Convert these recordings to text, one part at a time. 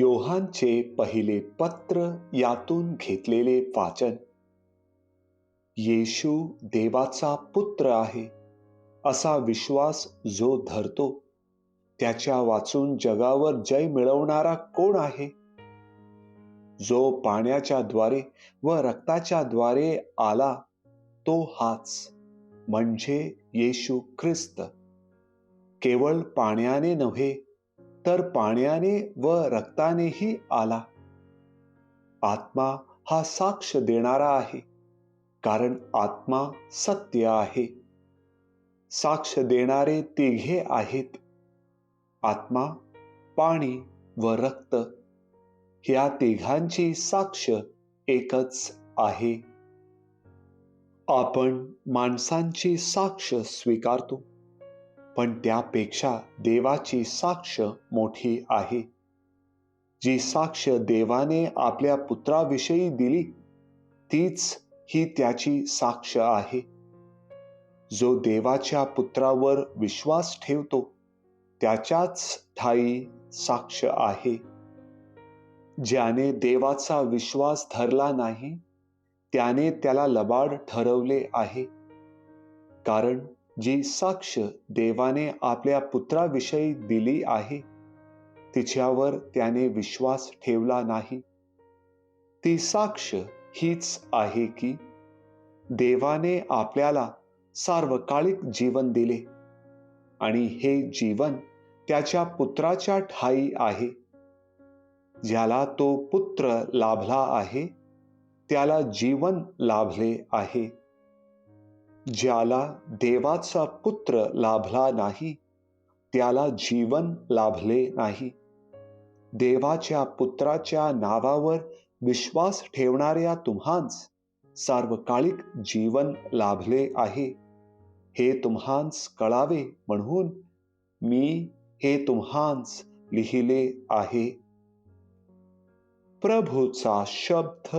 योहानचे पहिले पत्र यातून घेतलेले वाचन. येशू देवाचा पुत्र आहे असा विश्वास जो धरतो त्याच्या वाचून जगावर जय मिळवणारा कोण आहे? जो पाण्याच्या द्वारे व रक्ताच्या द्वारे आला तो हाच म्हणजे येशू ख्रिस्त. केवळ पाण्याने नव्हे तर पाण्याने व रक्तानेही आला. आत्मा हा साक्ष देणारा आहे कारण आत्मा सत्य आहे. साक्ष देणारे तिघे आहेत. आत्मा पाणी व रक्त या तिघांची साक्ष एकच आहे. आपण माणसांची साक्ष स्वीकारतो. पण त्यापेक्षा देवाची साक्ष मोठी आहे. जी साक्ष देवाने आपल्या पुत्राविषयी दिली तीच ही त्याची साक्ष आहे. जो देवाच्या पुत्रावर विश्वास ठेवतो त्याच्याच ठाई साक्ष आहे. ज्याने देवाचा विश्वास धरला नाही त्याने त्याला लबाड ठरवले आहे. कारण जी साक्ष देवाने आपल्या पुत्राविषयी दिली आहे तिच्यावर त्याने विश्वास ठेवला नाही. ती साक्ष हीच आहे की देवाने आपल्याला सार्वकालिक जीवन दिले आणि हे जीवन त्याच्या पुत्राच्या ठाई आहे. ज्याला तो पुत्र लाभला आहे त्याला जीवन लाभले आहे. ज्याला देवाचा पुत्र लाभला नाही त्याला जीवन लाभले नाही. देवाच्या पुत्राच्या नावावर विश्वास ठेवणाऱ्या तुम्हांस सार्वकालिक जीवन लाभले आहे. हे तुम्हांस कळावे म्हणून मी हे तुम्हांस लिहिले आहे. प्रभूचा शब्द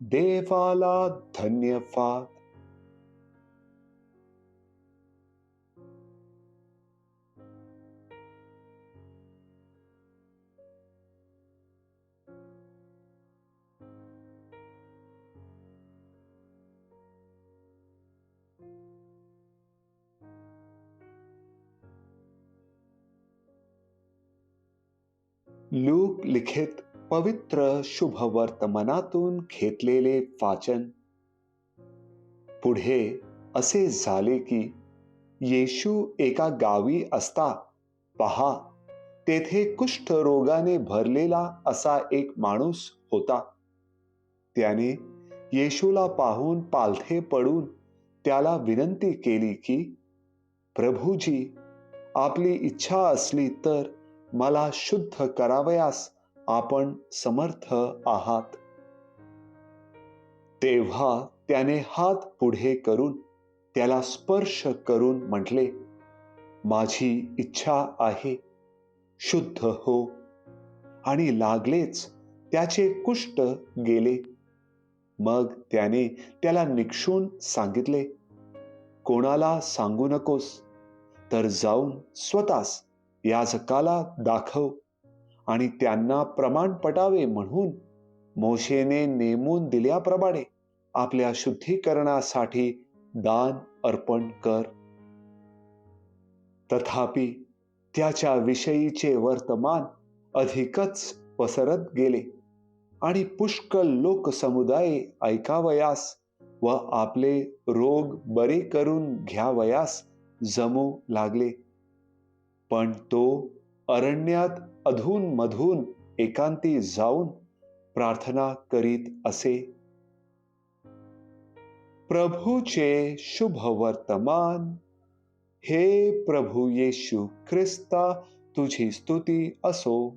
देवाला धन्यवाद. लूक लिखित पवित्र शुभ वर्तमानातून घेतलेले वाचन. पुढे असे झाले की येशू एका गावी असता पहा तेथे कुष्ठ रोगाने भरलेला असा एक माणूस होता. त्याने येशूला पाहून पालथे पडून त्याला विनंती केली की प्रभूजी आपली इच्छा असली तर मला शुद्ध करावयास आपण समर्थ आहात. तेव्हा त्याने हात पुढे करून त्याला स्पर्श करून म्हटले माझी इच्छा आहे. शुद्ध हो. आणि लागलेच त्याचे कुष्ट गेले. मग त्याने त्याला निक्षून सांगितले कोणाला सांगू नकोस तर जाऊन स्वतःच याजकाला दाखव आणि त्यांना प्रमाण पटावे म्हणून मोशेने नेमून दिल्याप्रमाणे आपल्या शुद्धीकरणासाठी दान अर्पण कर. तथापि त्याच्या विषयीचे वर्तमान अधिकच पसरत गेले आणि पुष्कळ लोकसमुदाय ऐकावयास व आपले रोग बरे करून घ्यावयास जमू लागले. पण तो अरण्यात अधून मधून एकांती जाऊन प्रार्थना करीत असे. प्रभूचे शुभ वर्तमान हे प्रभू येशू ख्रिस्ता तुझी स्तुती असो.